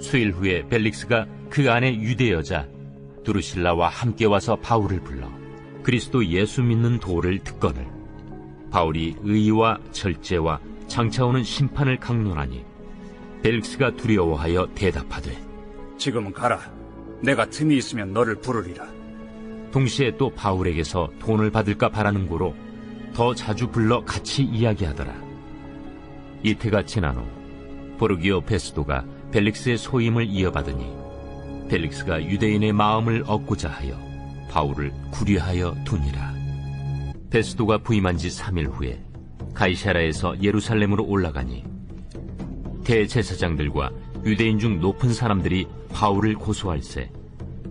수일 후에 벨릭스가 그 안에 유대 여자 두루실라와 함께 와서 바울을 불러 그리스도 예수 믿는 도를 듣거늘 바울이 의와 절제와 장차오는 심판을 강론하니 벨릭스가 두려워하여 대답하되 지금은 가라. 내가 틈이 있으면 너를 부르리라. 동시에 또 바울에게서 돈을 받을까 바라는 고로 더 자주 불러 같이 이야기하더라. 이태가 지난 후 보르기오 베스도가 벨릭스의 소임을 이어받으니 벨릭스가 유대인의 마음을 얻고자 하여 바울을 구려하여 두니라. 베스도가 부임한 지 3일 후에 가이사라에서 예루살렘으로 올라가니 대제사장들과 유대인 중 높은 사람들이 바울을 고소할세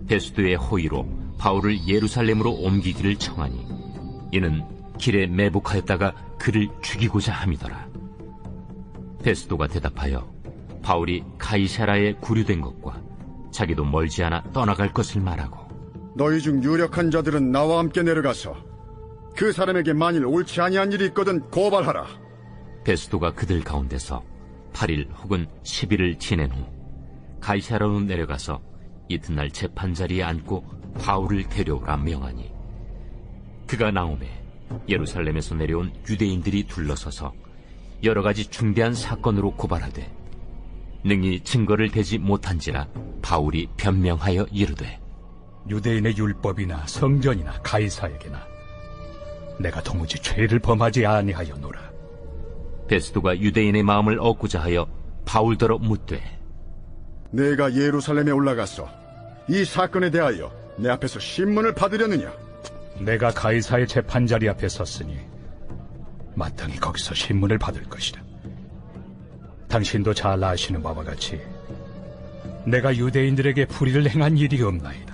베스도의 호의로 바울을 예루살렘으로 옮기기를 청하니 이는 길에 매복하였다가 그를 죽이고자 함이더라. 베스도가 대답하여 바울이 가이사라에 구류된 것과 자기도 멀지 않아 떠나갈 것을 말하고 너희 중 유력한 자들은 나와 함께 내려가서 그 사람에게 만일 옳지 아니한 일이 있거든 고발하라. 베스도가 그들 가운데서 8일 혹은 10일을 지낸 후 가이사라로 내려가서 이튿날 재판 자리에 앉고 바울을 데려오라 명하니 그가 나오매 예루살렘에서 내려온 유대인들이 둘러서서 여러 가지 중대한 사건으로 고발하되 능히 증거를 대지 못한지라 바울이 변명하여 이르되 유대인의 율법이나 성전이나 가이사에게나 내가 도무지 죄를 범하지 아니하였노라. 베스도가 유대인의 마음을 얻고자 하여 바울더러 묻되 내가 예루살렘에 올라가서 이 사건에 대하여 내 앞에서 신문을 받으려느냐? 내가 가이사의 재판 자리 앞에 섰으니 마땅히 거기서 신문을 받을 것이다. 당신도 잘 아시는 바와 같이 내가 유대인들에게 불의를 행한 일이 없나이다.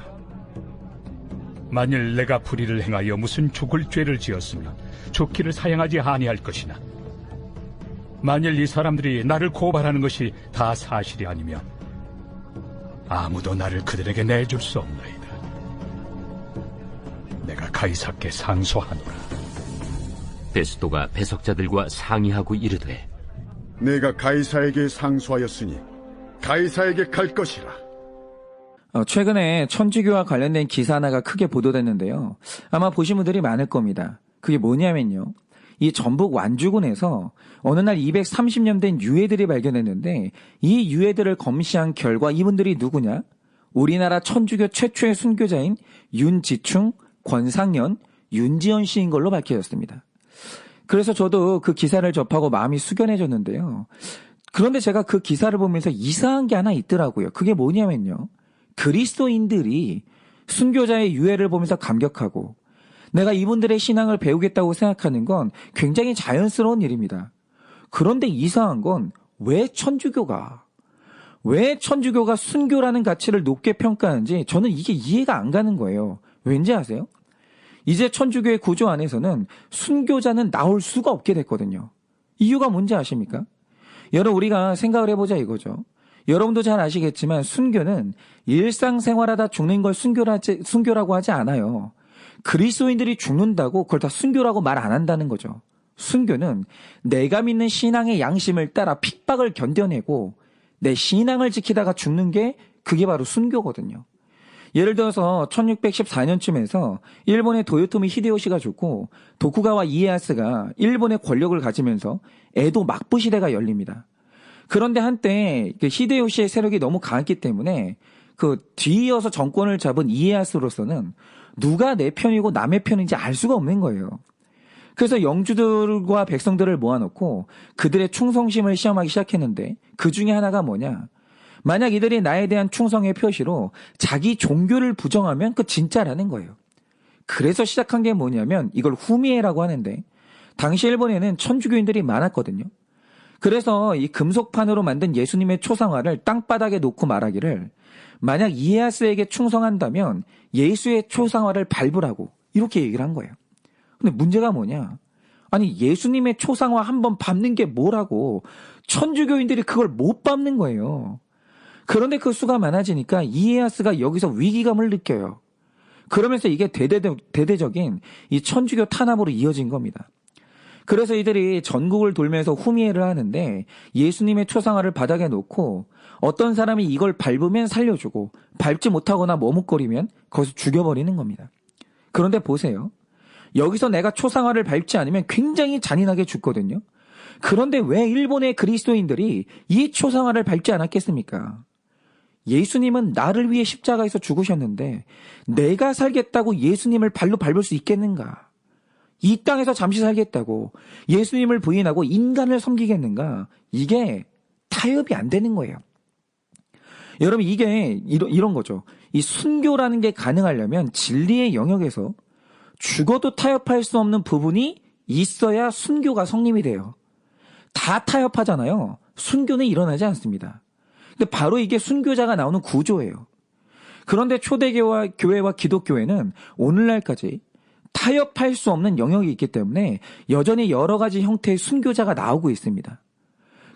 만일 내가 불의를 행하여 무슨 죽을 죄를 지었으면 죽기를 사양하지 아니할 것이나 만일 이 사람들이 나를 고발하는 것이 다 사실이 아니면 아무도 나를 그들에게 내줄 수 없나이다. 내가 가이사께 상소하노라. 베스도가 배석자들과 상의하고 이르되 내가 가이사에게 상소하였으니 가이사에게 갈 것이라. 어, 최근에 천주교와 관련된 기사 하나가 크게 보도됐는데요. 아마 보신 분들이 많을 겁니다. 그게 뭐냐면요. 이 전북 완주군에서 어느 날 230년 된 유해들이 발견했는데 이 유해들을 검시한 결과 이분들이 누구냐? 우리나라 천주교 최초의 순교자인 윤지충, 권상현, 윤지연 씨인 걸로 밝혀졌습니다. 그래서 저도 그 기사를 접하고 마음이 숙연해졌는데요. 그런데 제가 그 기사를 보면서 이상한 게 하나 있더라고요. 그게 뭐냐면요. 그리스도인들이 순교자의 유해를 보면서 감격하고 내가 이분들의 신앙을 배우겠다고 생각하는 건 굉장히 자연스러운 일입니다. 그런데 이상한 건 왜 천주교가 왜 천주교가 순교라는 가치를 높게 평가하는지 저는 이게 이해가 안 가는 거예요. 왠지 아세요? 이제 천주교의 구조 안에서는 순교자는 나올 수가 없게 됐거든요. 이유가 뭔지 아십니까? 여러분 우리가 생각을 해보자 이거죠. 여러분도 잘 아시겠지만 순교는 일상생활하다 죽는 걸 순교라지, 순교라고 하지 않아요. 그리스도인들이 죽는다고 그걸 다 순교라고 말 안 한다는 거죠. 순교는 내가 믿는 신앙의 양심을 따라 핍박을 견뎌내고 내 신앙을 지키다가 죽는 게 그게 바로 순교거든요. 예를 들어서 1614년쯤에서 일본의 도요토미 히데요시가 죽고 도쿠가와 이에야스가 일본의 권력을 가지면서 에도 막부 시대가 열립니다. 그런데 한때 그 히데요시의 세력이 너무 강했기 때문에 그 뒤이어서 정권을 잡은 이에야스로서는 누가 내 편이고 남의 편인지 알 수가 없는 거예요. 그래서 영주들과 백성들을 모아놓고 그들의 충성심을 시험하기 시작했는데 그 중에 하나가 뭐냐? 만약 이들이 나에 대한 충성의 표시로 자기 종교를 부정하면 그 진짜라는 거예요. 그래서 시작한 게 뭐냐면 이걸 후미에라고 하는데 당시 일본에는 천주교인들이 많았거든요. 그래서 이 금속판으로 만든 예수님의 초상화를 땅바닥에 놓고 말하기를 만약 이에야스에게 충성한다면 예수의 초상화를 밟으라고 이렇게 얘기를 한 거예요. 근데 문제가 뭐냐? 아니 예수님의 초상화 한 번 밟는 게 뭐라고 천주교인들이 그걸 못 밟는 거예요. 그런데 그 수가 많아지니까 이에야스가 여기서 위기감을 느껴요. 그러면서 이게 대대, 대대적인 이 천주교 탄압으로 이어진 겁니다. 그래서 이들이 전국을 돌면서 후미회를 하는데 예수님의 초상화를 바닥에 놓고 어떤 사람이 이걸 밟으면 살려주고 밟지 못하거나 머뭇거리면 거기서 죽여버리는 겁니다. 그런데 보세요. 여기서 내가 초상화를 밟지 않으면 굉장히 잔인하게 죽거든요. 그런데 왜 일본의 그리스도인들이 이 초상화를 밟지 않았겠습니까? 예수님은 나를 위해 십자가에서 죽으셨는데 내가 살겠다고 예수님을 발로 밟을 수 있겠는가? 이 땅에서 잠시 살겠다고 예수님을 부인하고 인간을 섬기겠는가? 이게 타협이 안 되는 거예요. 여러분 이게 이런, 이런 거죠. 이 순교라는 게 가능하려면 진리의 영역에서 죽어도 타협할 수 없는 부분이 있어야 순교가 성립이 돼요. 다 타협하잖아요. 순교는 일어나지 않습니다. 근데 바로 이게 순교자가 나오는 구조예요. 그런데 초대교와 교회와 기독교회는 오늘날까지 타협할 수 없는 영역이 있기 때문에 여전히 여러 가지 형태의 순교자가 나오고 있습니다.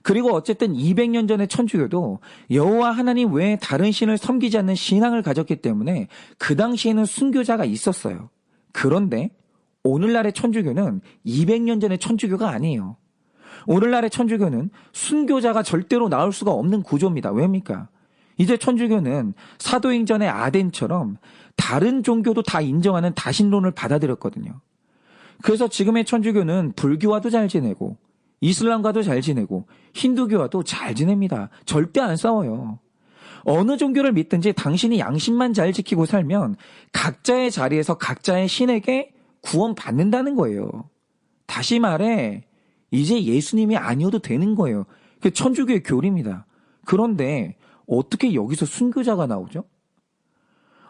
그리고 어쨌든 200년 전의 천주교도 여호와 하나님 외에 다른 신을 섬기지 않는 신앙을 가졌기 때문에 그 당시에는 순교자가 있었어요. 그런데 오늘날의 천주교는 200년 전의 천주교가 아니에요. 오늘날의 천주교는 순교자가 절대로 나올 수가 없는 구조입니다. 왜입니까? 이제 천주교는 사도행전의 아덴처럼 다른 종교도 다 인정하는 다신론을 받아들였거든요. 그래서 지금의 천주교는 불교와도 잘 지내고 이슬람과도 잘 지내고 힌두교와도 잘 지냅니다. 절대 안 싸워요. 어느 종교를 믿든지 당신이 양심만 잘 지키고 살면 각자의 자리에서 각자의 신에게 구원받는다는 거예요. 다시 말해, 이제 예수님이 아니어도 되는 거예요. 그 천주교의 교리입니다. 그런데 어떻게 여기서 순교자가 나오죠?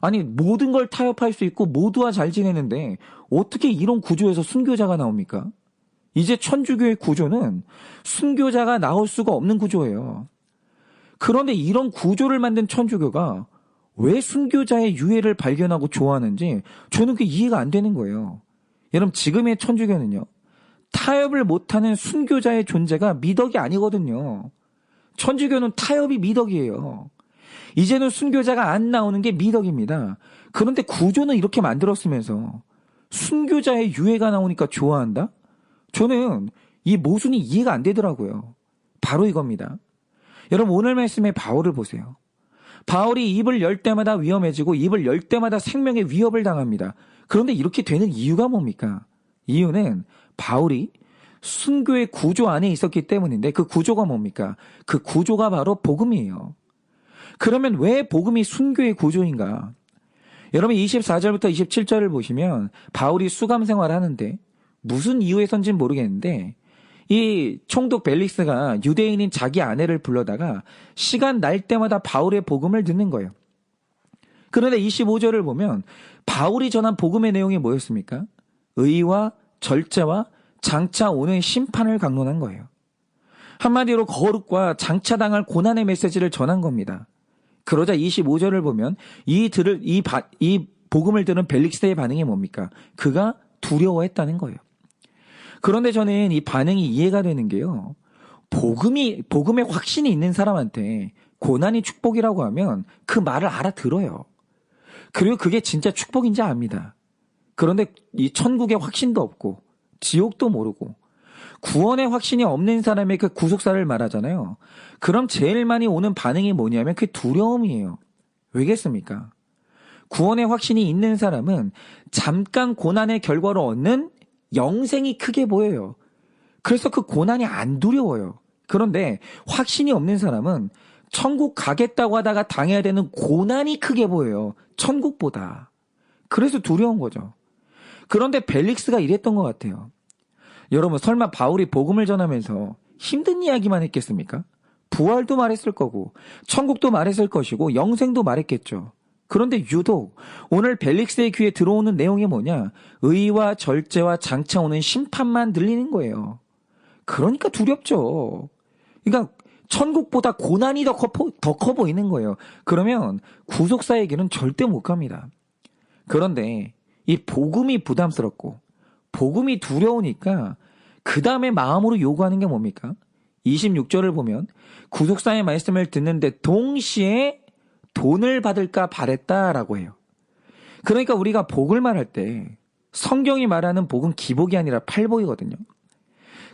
아니, 모든 걸 타협할 수 있고 모두와 잘 지내는데 어떻게 이런 구조에서 순교자가 나옵니까? 이제 천주교의 구조는 순교자가 나올 수가 없는 구조예요. 그런데 이런 구조를 만든 천주교가 왜 순교자의 유해를 발견하고 좋아하는지 저는 그게 이해가 안 되는 거예요. 여러분, 지금의 천주교는요, 타협을 못하는 순교자의 존재가 미덕이 아니거든요. 천주교는 타협이 미덕이에요. 이제는 순교자가 안 나오는 게 미덕입니다. 그런데 구조는 이렇게 만들었으면서 순교자의 유해가 나오니까 좋아한다? 저는 이 모순이 이해가 안 되더라고요. 바로 이겁니다. 여러분 오늘 말씀의 바울을 보세요. 바울이 입을 열 때마다 위험해지고 입을 열 때마다 생명의 위협을 당합니다. 그런데 이렇게 되는 이유가 뭡니까? 이유는 바울이 순교의 구조 안에 있었기 때문인데 그 구조가 뭡니까? 그 구조가 바로 복음이에요. 그러면 왜 복음이 순교의 구조인가? 여러분 24절부터 27절을 보시면 바울이 수감 생활을 하는데 무슨 이유에선진 모르겠는데 이 총독 벨릭스가 유대인인 자기 아내를 불러다가 시간 날 때마다 바울의 복음을 듣는 거예요. 그런데 25절을 보면 바울이 전한 복음의 내용이 뭐였습니까? 의와 절제와 장차 오는 심판을 강론한 거예요. 한마디로 거룩과 장차당할 고난의 메시지를 전한 겁니다. 그러자 25절을 보면 이 들을 이, 바, 이 복음을 들은 벨릭스의 반응이 뭡니까? 그가 두려워했다는 거예요. 그런데 저는 이 반응이 이해가 되는 게요. 복음이 복음의 확신이 있는 사람한테 고난이 축복이라고 하면 그 말을 알아들어요. 그리고 그게 진짜 축복인지 압니다. 그런데 이 천국의 확신도 없고 지옥도 모르고 구원의 확신이 없는 사람의 그 구속사를 말하잖아요. 그럼 제일 많이 오는 반응이 뭐냐면 그 두려움이에요. 왜겠습니까? 구원의 확신이 있는 사람은 잠깐 고난의 결과로 얻는 영생이 크게 보여요. 그래서 그 고난이 안 두려워요. 그런데 확신이 없는 사람은 천국 가겠다고 하다가 당해야 되는 고난이 크게 보여요. 천국보다. 그래서 두려운 거죠. 그런데 벨릭스가 이랬던 것 같아요. 여러분, 설마 바울이 복음을 전하면서 힘든 이야기만 했겠습니까? 부활도 말했을 거고, 천국도 말했을 것이고, 영생도 말했겠죠. 그런데 유독 오늘 벨릭스의 귀에 들어오는 내용이 뭐냐? 의와 절제와 장차 오는 심판만 들리는 거예요. 그러니까 두렵죠. 그러니까 천국보다 고난이 더 커, 더 커 보이는 거예요. 그러면 구속사에게는 절대 못 갑니다. 그런데 이 복음이 부담스럽고 복음이 두려우니까 그 다음에 마음으로 요구하는 게 뭡니까? 26절을 보면 구속사의 말씀을 듣는데 동시에 돈을 받을까 바랬다라고 해요. 그러니까 우리가 복을 말할 때 성경이 말하는 복은 기복이 아니라 팔복이거든요.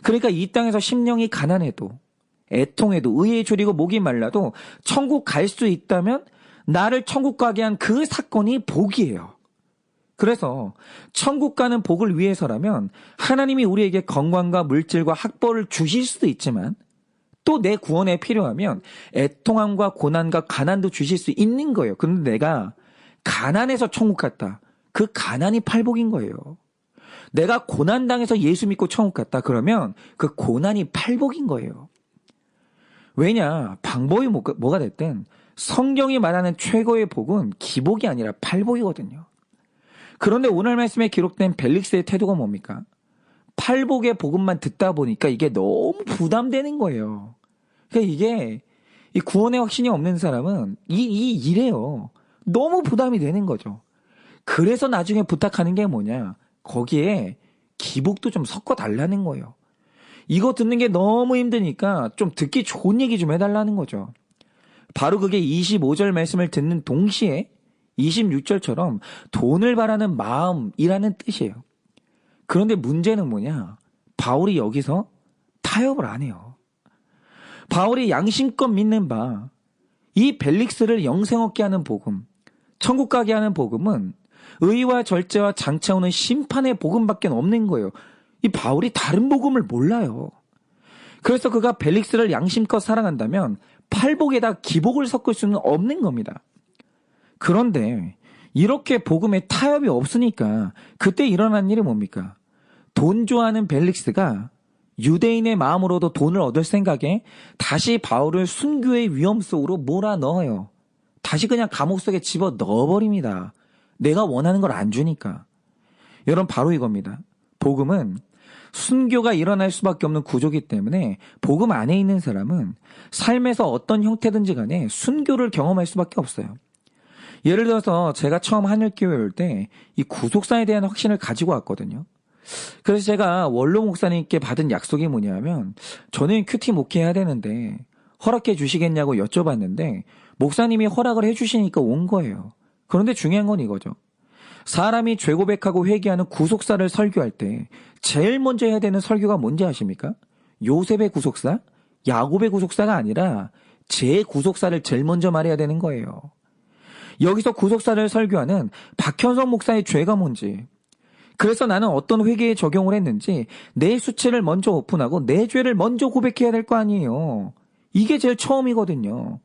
그러니까 이 땅에서 심령이 가난해도 애통해도 의에 줄이고 목이 말라도 천국 갈 수 있다면 나를 천국 가게 한 그 사건이 복이에요. 그래서 천국 가는 복을 위해서라면 하나님이 우리에게 건강과 물질과 학벌을 주실 수도 있지만 또 내 구원에 필요하면 애통함과 고난과 가난도 주실 수 있는 거예요. 근데 내가 가난해서 천국 갔다. 그 가난이 팔복인 거예요. 내가 고난당해서 예수 믿고 천국 갔다. 그러면 그 고난이 팔복인 거예요. 왜냐? 방법이 뭐- 뭐가 됐든 성경이 말하는 최고의 복은 기복이 아니라 팔복이거든요. 그런데 오늘 말씀에 기록된 벨릭스의 태도가 뭡니까? 팔복의 복음만 듣다 보니까 이게 너무 부담되는 거예요. 그러니까 이게 이 구원의 확신이 없는 사람은 이, 이 이래요. 너무 부담이 되는 거죠. 그래서 나중에 부탁하는 게 뭐냐? 거기에 기복도 좀 섞어 달라는 거예요. 이거 듣는 게 너무 힘드니까 좀 듣기 좋은 얘기 좀 해달라는 거죠. 바로 그게 25절 말씀을 듣는 동시에 26절처럼 돈을 바라는 마음이라는 뜻이에요. 그런데 문제는 뭐냐? 바울이 여기서 타협을 안 해요. 바울이 양심껏 믿는 바, 이 벨릭스를 영생 얻게 하는 복음, 천국 가게 하는 복음은 의와 절제와 장차 오는 심판의 복음밖에 없는 거예요. 이 바울이 다른 복음을 몰라요. 그래서 그가 벨릭스를 양심껏 사랑한다면 팔복에다 기복을 섞을 수는 없는 겁니다. 그런데 이렇게 복음에 타협이 없으니까 그때 일어난 일이 뭡니까? 돈 좋아하는 벨릭스가 유대인의 마음으로도 돈을 얻을 생각에 다시 바울을 순교의 위험 속으로 몰아 넣어요. 다시 그냥 감옥 속에 집어 넣어버립니다. 내가 원하는 걸 안 주니까. 여러분 바로 이겁니다. 복음은 순교가 일어날 수밖에 없는 구조기 때문에 복음 안에 있는 사람은 삶에서 어떤 형태든지 간에 순교를 경험할 수밖에 없어요. 예를 들어서 제가 처음 하늘교회 올 때 이 구속사에 대한 확신을 가지고 왔거든요. 그래서 제가 원로 목사님께 받은 약속이 뭐냐면 저는 큐티 목회해야 되는데 허락해 주시겠냐고 여쭤봤는데 목사님이 허락을 해 주시니까 온 거예요. 그런데 중요한 건 이거죠. 사람이 죄 고백하고 회개하는 구속사를 설교할 때 제일 먼저 해야 되는 설교가 뭔지 아십니까? 요셉의 구속사, 야곱의 구속사가 아니라 제 구속사를 제일 먼저 말해야 되는 거예요. 여기서 구속사를 설교하는 박현성 목사의 죄가 뭔지, 그래서 나는 어떤 회계에 적용을 했는지 내 수치를 먼저 오픈하고 내 죄를 먼저 고백해야 될 거 아니에요. 이게 제일 처음이거든요.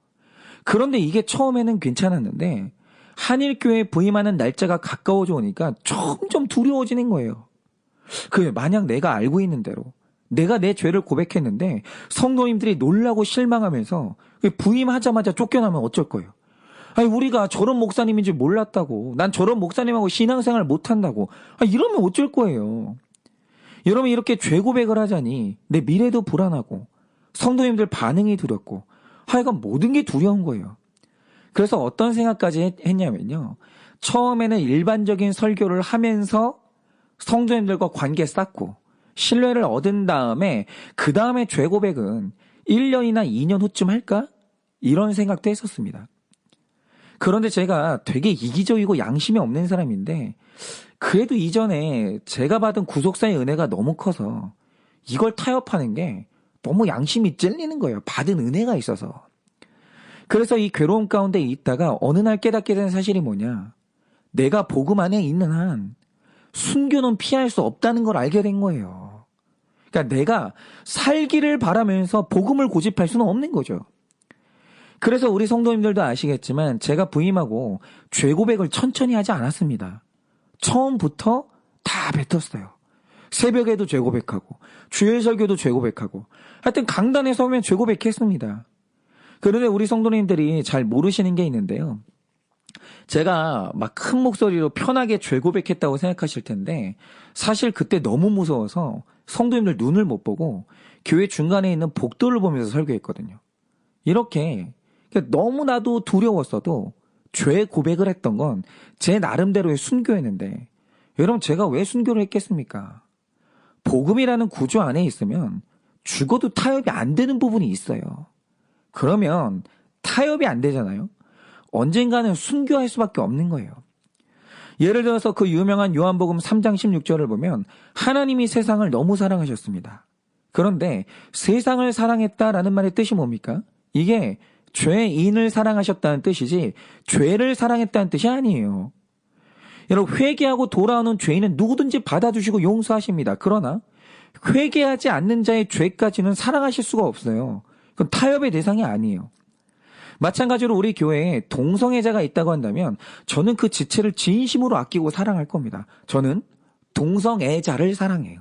그런데 이게 처음에는 괜찮았는데 한일교회 부임하는 날짜가 가까워져 오니까 점점 두려워지는 거예요. 그 만약 내가 알고 있는 대로 내가 내 죄를 고백했는데 성도님들이 놀라고 실망하면서 부임하자마자 쫓겨나면 어쩔 거예요. 아니 우리가 저런 목사님인지 몰랐다고 난 저런 목사님하고 신앙생활 못 한다고 아, 이러면 어쩔 거예요. 여러분 이렇게 죄 고백을 하자니 내 미래도 불안하고 성도님들 반응이 두렵고 하여간 모든 게 두려운 거예요. 그래서 어떤 생각까지 했냐면요. 처음에는 일반적인 설교를 하면서 성도님들과 관계 쌓고 신뢰를 얻은 다음에 그 다음에 죄 고백은 1년이나 2년 후쯤 할까? 이런 생각도 했었습니다. 그런데 제가 되게 이기적이고 양심이 없는 사람인데 그래도 이전에 제가 받은 구속사의 은혜가 너무 커서 이걸 타협하는 게 너무 양심이 찔리는 거예요. 받은 은혜가 있어서. 그래서 이 괴로움 가운데 있다가 어느 날 깨닫게 된 사실이 뭐냐. 내가 복음 안에 있는 한 순교는 피할 수 없다는 걸 알게 된 거예요. 그러니까 내가 살기를 바라면서 복음을 고집할 수는 없는 거죠. 그래서 우리 성도님들도 아시겠지만 제가 부임하고 죄 고백을 천천히 하지 않았습니다. 처음부터 다 뱉었어요. 새벽에도 죄 고백하고 주일 설교도 죄 고백하고 하여튼 강단에 서면 죄 고백했습니다. 그런데 우리 성도님들이 잘 모르시는 게 있는데요. 제가 막 큰 목소리로 편하게 죄 고백했다고 생각하실 텐데 사실 그때 너무 무서워서 성도님들 눈을 못 보고 교회 중간에 있는 복도를 보면서 설교했거든요. 이렇게 그러니까 너무나도 두려웠어도 죄 고백을 했던 건 제 나름대로의 순교였는데 여러분 제가 왜 순교를 했겠습니까? 복음이라는 구조 안에 있으면 죽어도 타협이 안 되는 부분이 있어요. 그러면 타협이 안 되잖아요. 언젠가는 순교할 수밖에 없는 거예요. 예를 들어서 그 유명한 요한복음 3장 16절을 보면 하나님이 세상을 너무 사랑하셨습니다. 그런데 세상을 사랑했다라는 말의 뜻이 뭡니까? 이게 죄인을 사랑하셨다는 뜻이지 죄를 사랑했다는 뜻이 아니에요. 여러분 회개하고 돌아오는 죄인은 누구든지 받아주시고 용서하십니다. 그러나 회개하지 않는 자의 죄까지는 사랑하실 수가 없어요. 그건 타협의 대상이 아니에요. 마찬가지로 우리 교회에 동성애자가 있다고 한다면 저는 그 지체를 진심으로 아끼고 사랑할 겁니다. 저는 동성애자를 사랑해요.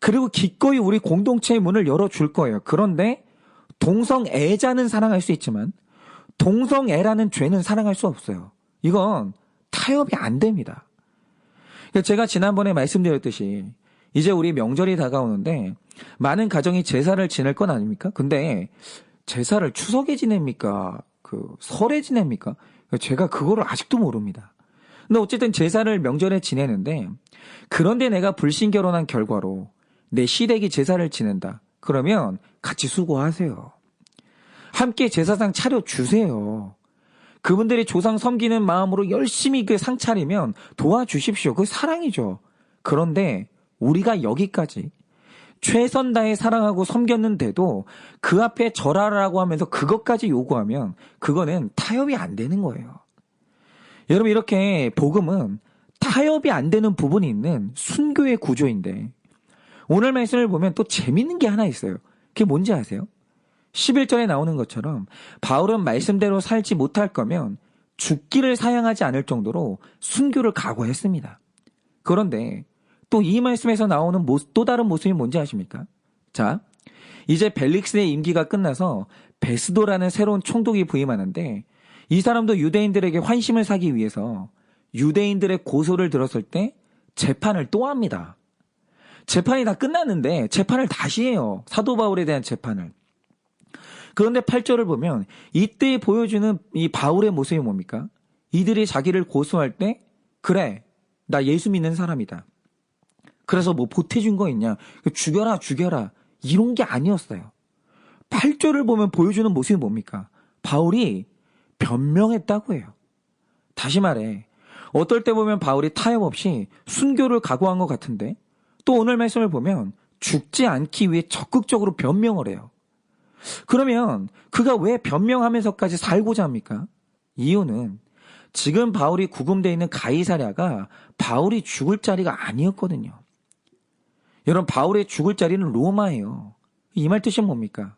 그리고 기꺼이 우리 공동체의 문을 열어줄 거예요. 그런데 동성애자는 사랑할 수 있지만 동성애라는 죄는 사랑할 수 없어요. 이건 타협이 안 됩니다. 그러니까 제가 지난번에 말씀드렸듯이 이제 우리 명절이 다가오는데 많은 가정이 제사를 지낼 건 아닙니까? 근데 제사를 추석에 지냅니까? 그 설에 지냅니까? 제가 그거를 아직도 모릅니다. 근데 어쨌든 제사를 명절에 지내는데 그런데 내가 불신 결혼한 결과로 내 시댁이 제사를 지낸다. 그러면 같이 수고하세요. 함께 제사상 차려 주세요. 그분들이 조상 섬기는 마음으로 열심히 그 상 차리면 도와주십시오. 그 사랑이죠. 그런데 우리가 여기까지 최선 다해 사랑하고 섬겼는데도 그 앞에 절하라고 하면서 그것까지 요구하면 그거는 타협이 안 되는 거예요. 여러분 이렇게 복음은 타협이 안 되는 부분이 있는 순교의 구조인데 오늘 말씀을 보면 또 재밌는 게 하나 있어요. 그게 뭔지 아세요? 11절에 나오는 것처럼 바울은 말씀대로 살지 못할 거면 죽기를 사양하지 않을 정도로 순교를 각오했습니다. 그런데 또 이 말씀에서 나오는 모습, 또 다른 모습이 뭔지 아십니까? 자, 이제 벨릭스의 임기가 끝나서 베스도라는 새로운 총독이 부임하는데 이 사람도 유대인들에게 환심을 사기 위해서 유대인들의 고소를 들었을 때 재판을 또 합니다. 재판이 다 끝났는데 재판을 다시 해요. 사도 바울에 대한 재판을. 그런데 8절을 보면 이때 보여주는 이 바울의 모습이 뭡니까? 이들이 자기를 고소할 때 그래 나 예수 믿는 사람이다. 그래서 뭐 보태준 거 있냐? 죽여라 죽여라 이런 게 아니었어요. 8절을 보면 보여주는 모습이 뭡니까? 바울이 변명했다고 해요. 다시 말해 어떨 때 보면 바울이 타협 없이 순교를 각오한 것 같은데 또 오늘 말씀을 보면 죽지 않기 위해 적극적으로 변명을 해요. 그러면 그가 왜 변명하면서까지 살고자 합니까? 이유는 지금 바울이 구금되어 있는 가이사랴가 바울이 죽을 자리가 아니었거든요. 여러분 바울의 죽을 자리는 로마예요. 이 말 뜻이 뭡니까?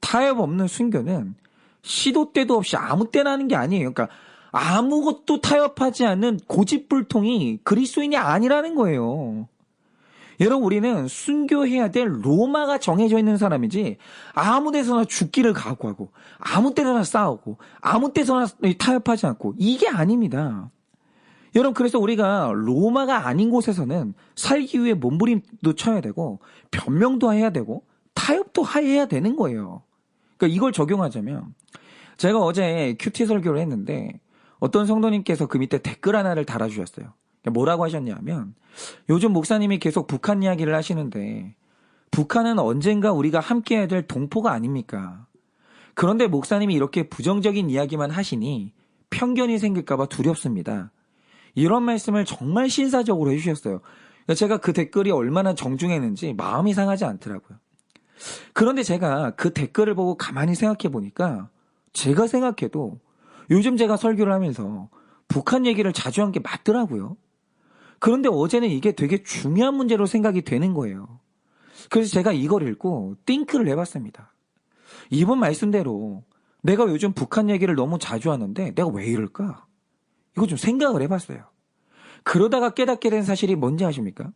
타협 없는 순교는 시도 때도 없이 아무 때나 하는 게 아니에요. 그러니까 아무것도 타협하지 않는 고집불통이 그리스도인이 아니라는 거예요. 여러분 우리는 순교해야 될 로마가 정해져 있는 사람이지 아무 데서나 죽기를 각오하고 아무 때나 싸우고 아무 때서나 타협하지 않고 이게 아닙니다. 여러분 그래서 우리가 로마가 아닌 곳에서는 살기 위해 몸부림도 쳐야 되고 변명도 해야 되고 타협도 해야 되는 거예요. 그러니까 이걸 적용하자면 제가 어제 큐티 설교를 했는데 어떤 성도님께서 그 밑에 댓글 하나를 달아주셨어요. 뭐라고 하셨냐면 요즘 목사님이 계속 북한 이야기를 하시는데 북한은 언젠가 우리가 함께 해야 될 동포가 아닙니까? 그런데 목사님이 이렇게 부정적인 이야기만 하시니 편견이 생길까봐 두렵습니다. 이런 말씀을 정말 신사적으로 해주셨어요. 제가 그 댓글이 얼마나 정중했는지 마음이 상하지 않더라고요. 그런데 제가 그 댓글을 보고 가만히 생각해 보니까 제가 생각해도 요즘 제가 설교를 하면서 북한 얘기를 자주 한 게 맞더라고요. 그런데 어제는 이게 되게 중요한 문제로 생각이 되는 거예요. 그래서 제가 이걸 읽고 띵크를 해봤습니다. 이번 말씀대로 내가 요즘 북한 얘기를 너무 자주 하는데 내가 왜 이럴까? 이거 좀 생각을 해봤어요. 그러다가 깨닫게 된 사실이 뭔지 아십니까?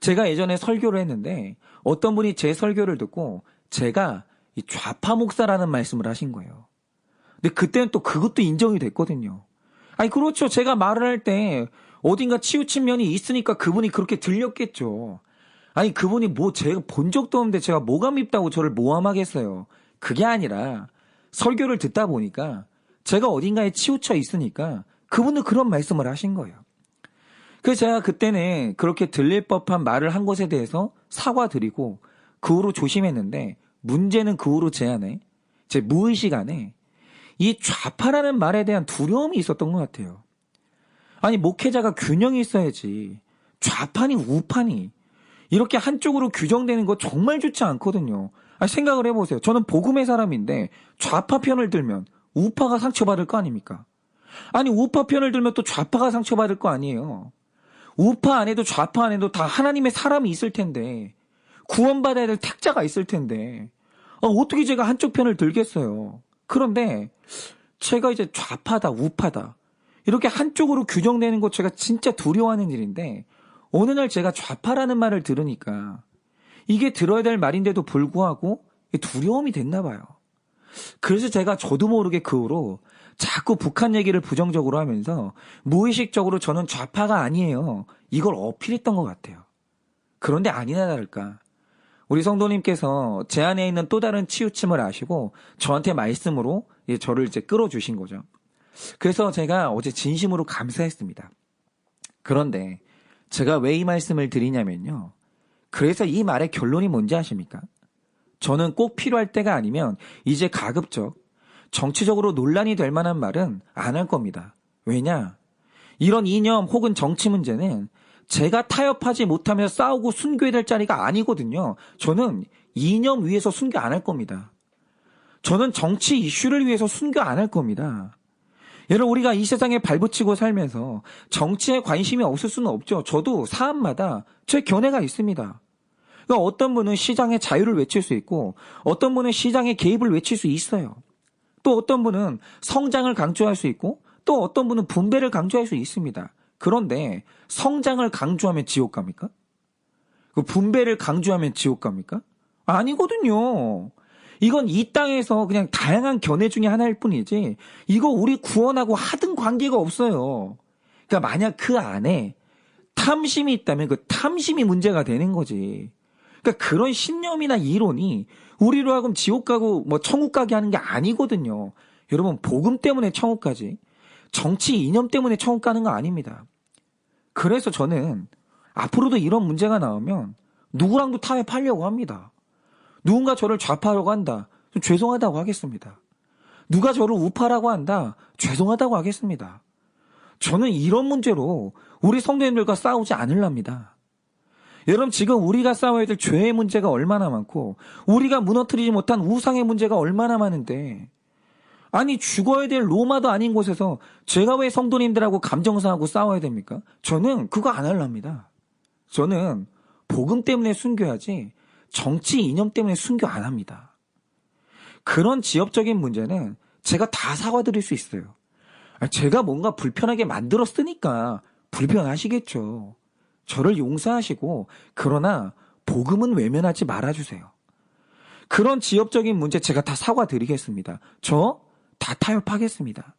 제가 예전에 설교를 했는데 어떤 분이 제 설교를 듣고 제가 이 좌파 목사라는 말씀을 하신 거예요. 근데 그때는 또 그것도 인정이 됐거든요. 아니 그렇죠. 제가 말을 할 때 어딘가 치우친 면이 있으니까 그분이 그렇게 들렸겠죠. 아니 그분이 뭐 제가 본 적도 없는데 제가 뭐가 밉다고 저를 모함하겠어요. 그게 아니라 설교를 듣다 보니까 제가 어딘가에 치우쳐 있으니까 그분은 그런 말씀을 하신 거예요. 그래서 제가 그때는 그렇게 들릴 법한 말을 한 것에 대해서 사과드리고 그 후로 조심했는데 문제는 그 후로 제 안에 제 무의식 안에 이 좌파라는 말에 대한 두려움이 있었던 것 같아요. 아니 목회자가 균형이 있어야지 좌파니 우파니 이렇게 한쪽으로 규정되는 거 정말 좋지 않거든요. 아니, 생각을 해보세요. 저는 복음의 사람인데 좌파 편을 들면 우파가 상처받을 거 아닙니까? 아니 우파 편을 들면 또 좌파가 상처받을 거 아니에요. 우파 안에도 좌파 안에도 다 하나님의 사람이 있을 텐데 구원받아야 될 택자가 있을 텐데 어, 어떻게 제가 한쪽 편을 들겠어요. 그런데 제가 이제 좌파다 우파다 이렇게 한쪽으로 규정되는 거 제가 진짜 두려워하는 일인데 어느 날 제가 좌파라는 말을 들으니까 이게 들어야 될 말인데도 불구하고 두려움이 됐나 봐요. 그래서 제가 저도 모르게 그 후로 자꾸 북한 얘기를 부정적으로 하면서 무의식적으로 저는 좌파가 아니에요. 이걸 어필했던 것 같아요. 그런데 아니나 다를까. 우리 성도님께서 제 안에 있는 또 다른 치우침을 아시고 저한테 말씀으로 저를 이제 끌어주신 거죠. 그래서 제가 어제 진심으로 감사했습니다. 그런데 제가 왜 이 말씀을 드리냐면요. 그래서 이 말의 결론이 뭔지 아십니까? 저는 꼭 필요할 때가 아니면 이제 가급적 정치적으로 논란이 될 만한 말은 안 할 겁니다. 왜냐? 이런 이념 혹은 정치 문제는 제가 타협하지 못하면서 싸우고 순교해야 될 자리가 아니거든요. 저는 이념 위에서 순교 안 할 겁니다. 저는 정치 이슈를 위해서 순교 안 할 겁니다. 여러분 우리가 이 세상에 발붙이고 살면서 정치에 관심이 없을 수는 없죠. 저도 사안마다 제 견해가 있습니다. 그러니까 어떤 분은 시장의 자유를 외칠 수 있고 어떤 분은 시장의 개입을 외칠 수 있어요. 또 어떤 분은 성장을 강조할 수 있고 또 어떤 분은 분배를 강조할 수 있습니다. 그런데 성장을 강조하면 지옥 갑니까? 그 분배를 강조하면 지옥 갑니까? 아니거든요. 이건 이 땅에서 그냥 다양한 견해 중에 하나일 뿐이지 이거 우리 구원하고 하등 관계가 없어요. 그러니까 만약 그 안에 탐심이 있다면 그 탐심이 문제가 되는 거지. 그러니까 그런 신념이나 이론이 우리로 하금 지옥 가고 뭐 천국 가게 하는 게 아니거든요. 여러분 복음 때문에 천국 가지 정치 이념 때문에 천국 가는 거 아닙니다. 그래서 저는 앞으로도 이런 문제가 나오면 누구랑도 타협하려고 합니다. 누군가 저를 좌파라고 한다. 좀 죄송하다고 하겠습니다. 누가 저를 우파라고 한다. 죄송하다고 하겠습니다. 저는 이런 문제로 우리 성도님들과 싸우지 않을랍니다. 여러분 지금 우리가 싸워야 될 죄의 문제가 얼마나 많고 우리가 무너뜨리지 못한 우상의 문제가 얼마나 많은데 아니 죽어야 될 로마도 아닌 곳에서 제가 왜 성도님들하고 감정상하고 싸워야 됩니까? 저는 그거 안 할랍니다. 저는 복음 때문에 순교하지 정치 이념 때문에 순교 안 합니다. 그런 지역적인 문제는 제가 다 사과드릴 수 있어요. 제가 뭔가 불편하게 만들었으니까 불편하시겠죠. 저를 용서하시고 그러나 복음은 외면하지 말아주세요. 그런 지역적인 문제 제가 다 사과드리겠습니다. 저 다 타협하겠습니다.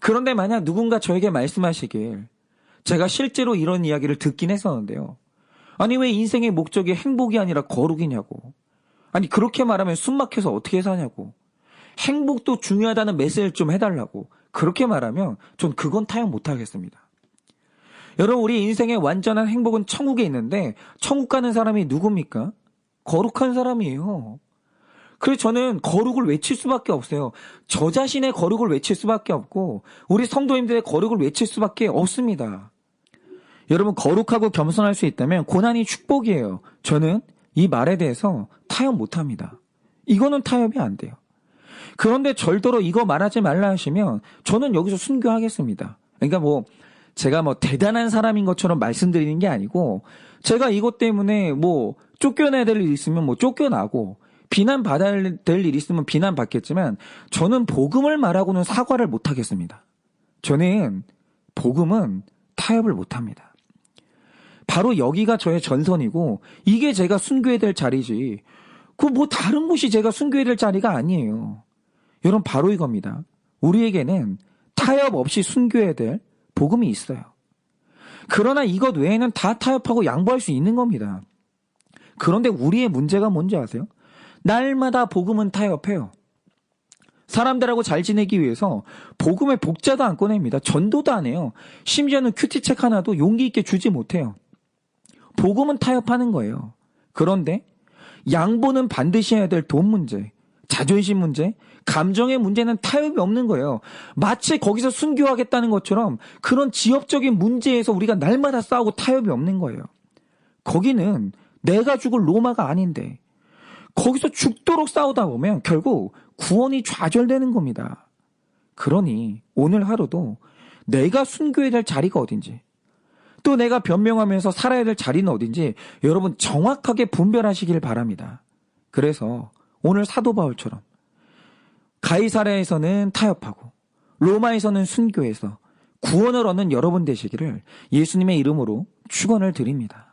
그런데 만약 누군가 저에게 말씀하시길 제가 실제로 이런 이야기를 듣긴 했었는데요. 아니 왜 인생의 목적이 행복이 아니라 거룩이냐고. 아니 그렇게 말하면 숨막혀서 어떻게 사냐고. 행복도 중요하다는 메시지를 좀 해달라고. 그렇게 말하면 전 그건 타협 못하겠습니다. 여러분 우리 인생의 완전한 행복은 천국에 있는데 천국 가는 사람이 누굽니까? 거룩한 사람이에요. 그래서 저는 거룩을 외칠 수밖에 없어요. 저 자신의 거룩을 외칠 수밖에 없고 우리 성도님들의 거룩을 외칠 수밖에 없습니다. 여러분 거룩하고 겸손할 수 있다면 고난이 축복이에요. 저는 이 말에 대해서 타협 못 합니다. 이거는 타협이 안 돼요. 그런데 절대로 이거 말하지 말라 하시면 저는 여기서 순교하겠습니다. 그러니까 뭐 제가 뭐 대단한 사람인 것처럼 말씀드리는 게 아니고 제가 이것 때문에 뭐 쫓겨나야 될 일 있으면 뭐 쫓겨나고 비난받아야 될 일 있으면 비난받겠지만 저는 복음을 말하고는 사과를 못 하겠습니다. 저는 복음은 타협을 못 합니다. 바로 여기가 저의 전선이고 이게 제가 순교해야 될 자리지. 그 뭐 다른 곳이 제가 순교해야 될 자리가 아니에요. 여러분 바로 이겁니다. 우리에게는 타협 없이 순교해야 될 복음이 있어요. 그러나 이것 외에는 다 타협하고 양보할 수 있는 겁니다. 그런데 우리의 문제가 뭔지 아세요? 날마다 복음은 타협해요. 사람들하고 잘 지내기 위해서 복음의 복자도 안 꺼냅니다. 전도도 안 해요. 심지어는 큐티책 하나도 용기 있게 주지 못해요. 복음은 타협하는 거예요. 그런데 양보는 반드시 해야 될 돈 문제, 자존심 문제, 감정의 문제는 타협이 없는 거예요. 마치 거기서 순교하겠다는 것처럼 그런 지역적인 문제에서 우리가 날마다 싸우고 타협이 없는 거예요. 거기는 내가 죽을 로마가 아닌데 거기서 죽도록 싸우다 보면 결국 구원이 좌절되는 겁니다. 그러니 오늘 하루도 내가 순교해야 될 자리가 어딘지 또 내가 변명하면서 살아야 될 자리는 어딘지 여러분 정확하게 분별하시길 바랍니다. 그래서 오늘 사도 바울처럼 가이사랴에서는 타협하고 로마에서는 순교해서 구원을 얻는 여러분 되시기를 예수님의 이름으로 축원을 드립니다.